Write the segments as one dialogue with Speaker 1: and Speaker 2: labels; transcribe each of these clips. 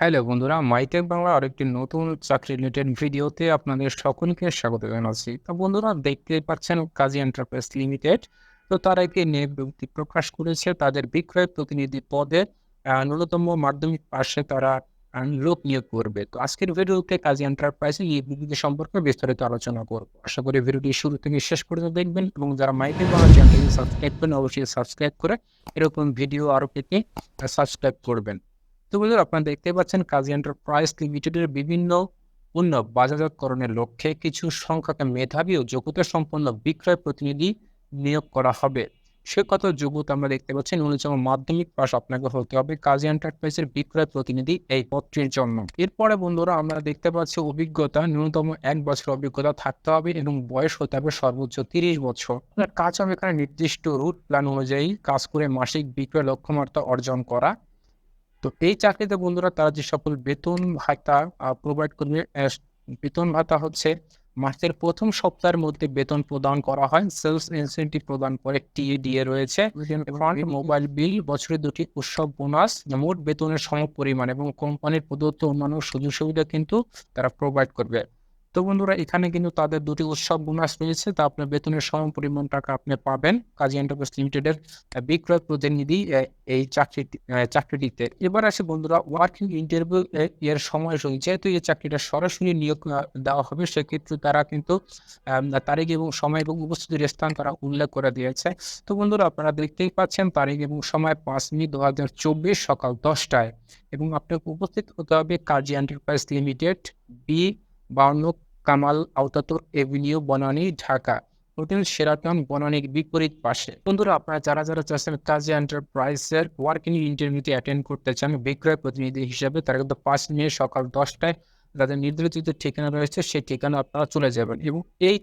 Speaker 1: Hello বন্ধুরা, MyTech Bangla আরেকটি নতুন চাকরি রিলেটেড ভিডিওতে আপনাদের সকলকে স্বাগত জানাচ্ছি। তো বন্ধুরা দেখতে পাচ্ছেন কাজী এন্টারপ্রাইজ লিমিটেড। তো তারা একটি নিয়োগ বিজ্ঞপ্তি প্রকাশ করেছে তাদের বিক্রয় প্রতিনিধি পদে ন্যূনতম মাধ্যমিক পাশে তারা লোক নিয়োগ করবে। তো আজকের ভিডিওতে কাজী এন্টারপ্রাইজের এই বিজ্ঞপ্তি সম্পর্কে বিস্তারিত আলোচনা করব। আশা করি ভিডিওটি শুরু থেকে শেষ পর্যন্ত দেখবেন এবং যারা মাইটেক বাংলা চ্যানেলটি সাবস্ক্রাইব করেন অবশ্যই সাবস্ক্রাইব করে এরকম ভিডিও আরও পেতে সাবস্ক্রাইব করবেন। তো আপনারা দেখতে পাচ্ছেন কাজী এন্টারপ্রাইজ লিমিটেডের বিভিন্ন পণ্য বাজারজাতকরণের লক্ষ্যে কিছু সংখ্যক মেধাবী ও যোগ্যতা সম্পন্ন বিক্রয় প্রতিনিধি নিয়োগ করা হবে। সে কত যোগ্যতা আমরা দেখতে পাচ্ছি ন্যূনতম মাধ্যমিক পাশ আপনাকে হতে হবে কাজী এন্টারপ্রাইজের বিক্রয় প্রতিনিধি এই পদটির জন্য। এরপরে বন্ধুরা আমরা দেখতে পাচ্ছি অভিজ্ঞতা, ন্যূনতম এক বছর অভিজ্ঞতা থাকতে হবে এবং বয়স হতে হবে সর্বোচ্চ ৩০ বছর। কাজ হবে এখানে নির্দিষ্ট রুট প্ল্যান অনুযায়ী কাজ করে মাসিক বিক্রয় লক্ষ্যমাত্রা অর্জন করা। তো এই চাকরিতে বন্ধুরা তারা যে সকল বেতন ভাতা প্রোভাইড করবে বেতন ভাতা হচ্ছে মাসের প্রথম সপ্তাহের মধ্যে বেতন প্রদান করা হয়। সেলস ইনসেন্টিভ প্রদান করে টিএডিএ রয়েছে। মোবাইল বিল, বছরে দুটি উৎসব বোনাস, মোট বেতনের সম পরিমাণ এবং কোম্পানির প্রদত্ত অন্যান্য সুযোগ সুবিধা কিন্তু তারা প্রোভাইড করবে। তো বন্ধুরা, এখানে কিন্তু তাদের ২ টি উৎসব বোনাস রয়েছে। তা আপনার বেতনের সমপরিমাণ টাকা আপনি পাবেন। কাজী এন্টারপ্রাইজ লিমিটেডের বিক্রয় প্রতিনিধি এই চাকরি চাকরিটিতে। এবার আসি বন্ধুরা ওয়ার্কিং ইন্টারভিউ এর সময়সূচি। যেহেতু এই চাকরিটা সরাসরি নিয়োগ দেওয়া হবে সেক্ষেত্রে তারা কিন্তু তারিখ এবং সময় এবং উপস্থিতির স্থান তারা উল্লেখ করে দিয়েছে। তো বন্ধুরা, আপনারা দেখতেই পাচ্ছেন, তারিখ এবং সময় ৫ মে ২০২৪ সকাল দশটায় এবং আপনাকে উপস্থিত হতে হবে Kazi enterprise limited, B ৫২ Kemal Ataturk avenue Banani, Dhaka. Hotel Sheraton বনানীর বিপরীত পাশে। বন্ধুরা আপনারা যারা, যারা চাচ্ছেন কাজী এন্টারপ্রাইজের ওয়ার্কিং ইন্টারভিউতে অ্যাটেন্ড করতে চান বিক্রয় প্রতিনিধি হিসেবে তারা কিন্তু ৫ মে সকাল ১০ টায় তাদের নির্ধারিত ঠিকানা রয়েছে সেই ঠিকানা আপনারা চলে যাবেন এবং এই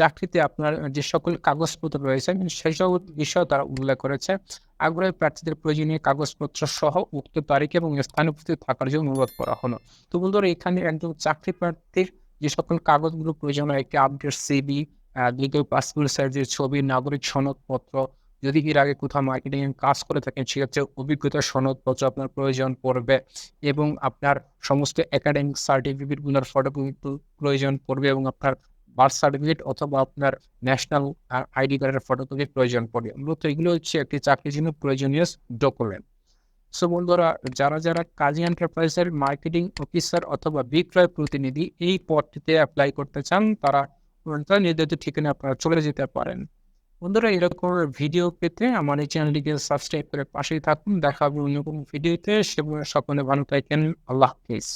Speaker 1: চাকরিতে আপনার যে সকল কাগজপত্র রয়েছে সেই সব বিষয় তারা উল্লেখ করেছে। আগ্রহী প্রার্থীদের প্রয়োজনীয় কাগজপত্র সহ উক্ত তারিখ এবং স্থানে উপস্থিত থাকার জন্য অনুরোধ করা হলো। তো বন্ধুরা এখানে একজন চাকরি প্রার্থীর যে সকল কাগজগুলো প্রয়োজন হয় একটি আপডেট আ দ্বিতীয় পাসপোর্ট সাইজের ছবি, নাগরিক সনদপত্র, যদি এর আগে কোথাও মার্কেটিং কাজ করে থাকেন সেক্ষেত্রে অভিজ্ঞতা সনদপত্র আপনার প্রয়োজন পড়বে এবং আপনার সমস্ত একাডেমিক সার্টিফিকেটগুলোর ফটোকপি প্রয়োজন পড়বে এবং আপনার বার্থ সার্টিফিকেট অথবা আপনার ন্যাশনাল আইডি কার্ডের ফটোকপি প্রয়োজন পড়বে। মূলত এগুলো হচ্ছে একটি চাকরির জন্য প্রয়োজনীয় ডকুমেন্ট। সো বন্ধুরা যারা, যারা কাজী এন্টারপ্রাইজের মার্কেটিং অফিসার অথবা বিক্রয় প্রতিনিধি এই পদটিতে অ্যাপ্লাই করতে চান তারা নির্ধারিত ঠিকানায় আপনারা চলে যেতে পারেন। বন্ধুরা এরকম ভিডিও পেতে আমার এই চ্যানেলটিকে সাবস্ক্রাইব করে পাশেই থাকুন। দেখাবো অন্য কোনো ভিডিওতে। সে সকলে ভালো থাকেন। আল্লাহ হাফেজ।